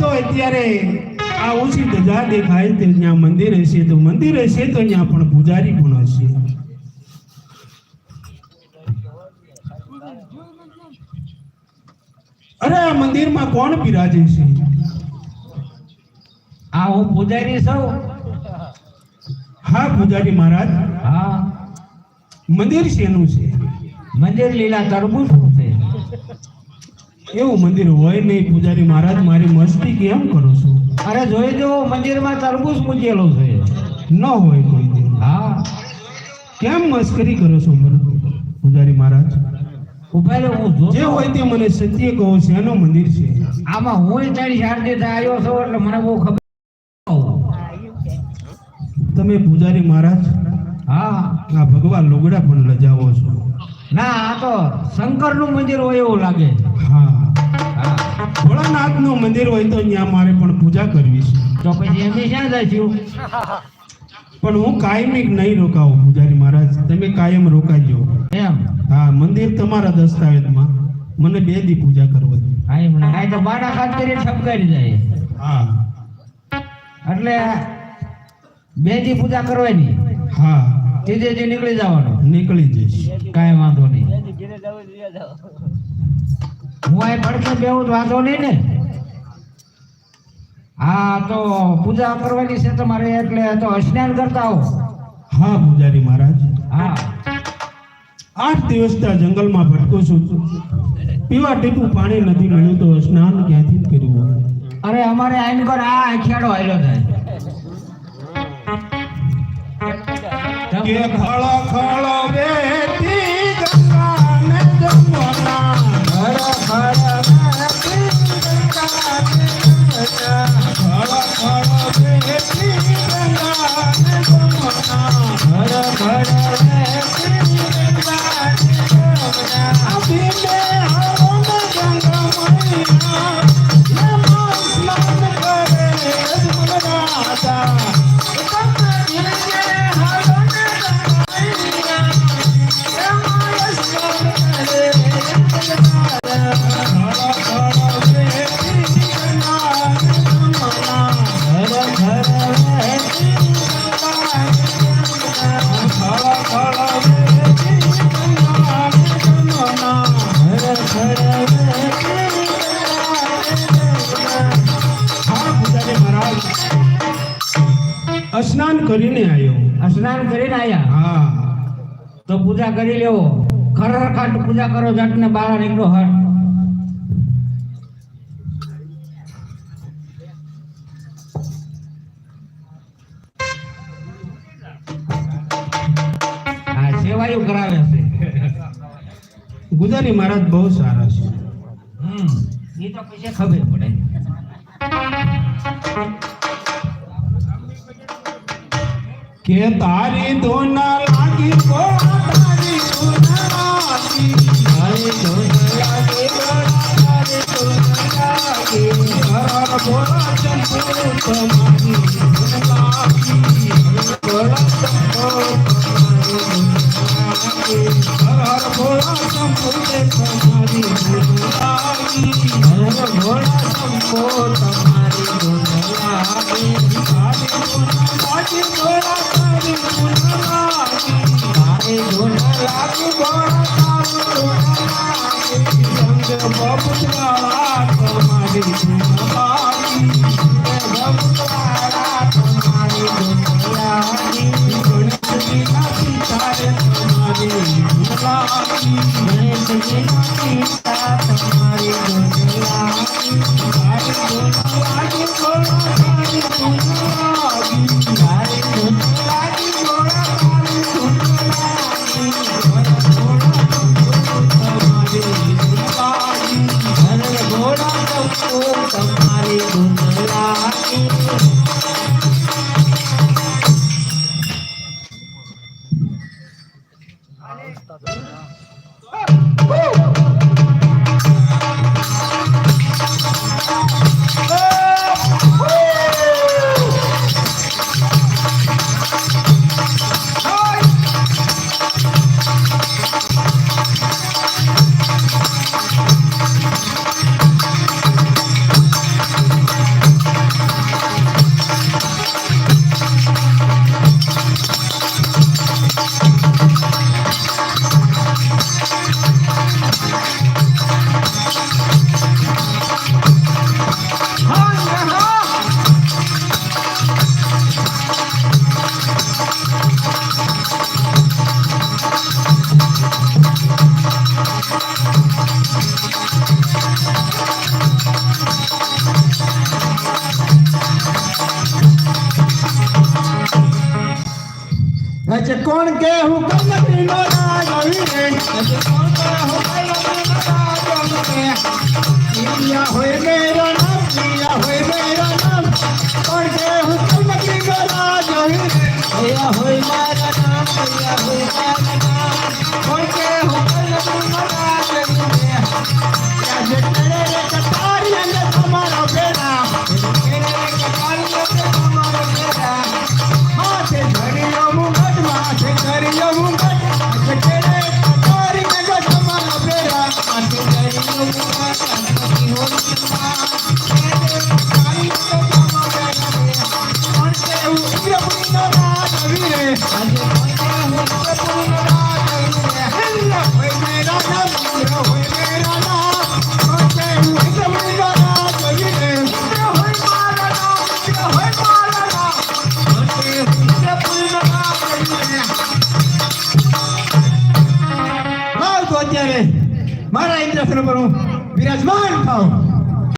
તો અત્યારે આ ઓછી ધજા દેખાય તે ત્યાં મંદિર હશે તો મંદિર હશે તો ત્યાં પણ પૂજારી પણ હશે. અરે આ મંદિરમાં કોણ બિરાજે છે? આ હું પૂજારી છું. હા પૂજારી મહારાજ. હા. મંદિર શેનું છે? મંદિર લીલા તરબૂચ. એવું મંદિર હોય નહીં પૂજારી મહારાજ મારી મસ્તી કેમ કરો છો? અરે જોઈ જો મંદિરમાં તરબૂચ મૂકેલો છે. ન હોય કોઈ દી હા? કેમ મસ્કરી કરો છો મને પૂજારી મહારાજ? ઊભા રે હું જે હોય તે મને સત્ય કહો છે એનું મંદિર છે? આમાં હું ત્રણ ચાર દિવસ આવ્યો છો એટલે મને બહુ ખબર તમે પૂજારી મહારાજ? હા. આ ભગવાન લુગડા પણ લજાવો છો. ના આ તો શંકરનું મંદિર હોય એવું લાગે. હા ભોળાનાથનું મંદિર હોય તો ત્યાં મારે પણ પૂજા કરવી છે. તો પછી એમ ક્યાં જઈશું પણ હું કાયમિક નહીં રોકાવું પૂજારી મહારાજ. તમે કાયમ રોકાજો. એમ? હા મંદિર તમારા દસ્તાવેજમાં. મને બે દી પૂજા કરવા દો. ના. આ તો બાના ખાતરી ઠપકારી જાય. હા. એટલે બે દી પૂજા કરવાની. હા. ત્રીજે દી નીકળી જવાનું. નીકળી જઈશ. કાંઈ વાંધો નહીં. હું પડખે બેહું તો વાંધો નહીં ને. હા તો પૂજા કરવાની છે તમારે એટલે તો સ્નાન કરતા હો હા પૂજારી મહારાજ. હા. આઠ દિવસ ત્યાં જંગલમાં ભટકું છું. પીવા ટીપું પાણી નથી મળ્યું તો સ્નાન ક્યાંથી કર્યું અરે અમારે આઈન પર આ આખિયાડો આવ્યો થાય કે ખળો ખળ બેતી ગંગાને જમના ખર સ્નાન કરીને આવ્યો સ્નાન કરીને આવ્યા હા. તો પૂજા કરી લેવો. ખરર ખાટ પૂજા કરો જટને બહાર નીકળો હટ સેવાયું કરાવે છે. ગુજારી મહારાજ બહુ સારા છે. હમ એ તો પછી ખબર પડે. કે તારી ધોન લાગી કો તારી ધોન લાગી. તારી ધોન લાગી તારી ધોન હર બોલા ચંપુ તમારી લાગી હર બોલા ચંપુ તમારી હર બોલા ચંપુ તમારી ધોન લાગી તારી ધોન તારી ધોન લાગી તારી ધોન તારી ધોન લાગી સંગ તમારી ધોન તમારી ધોન フフフフフ。કોણ કે હું કમતીનો રાજ આવી રે આજે કોણ કે હું કમતીનો રાજ આવી રે પ્રિયા હોય મેરા નામ પ્રિયા હોય મેરા નામ કોણ કે હું કમતીનો રાજ આવી રે પ્રિયા હોય મારા નામ પ્રિયા હોય મારા Thank you. લાવ તો અત્યારે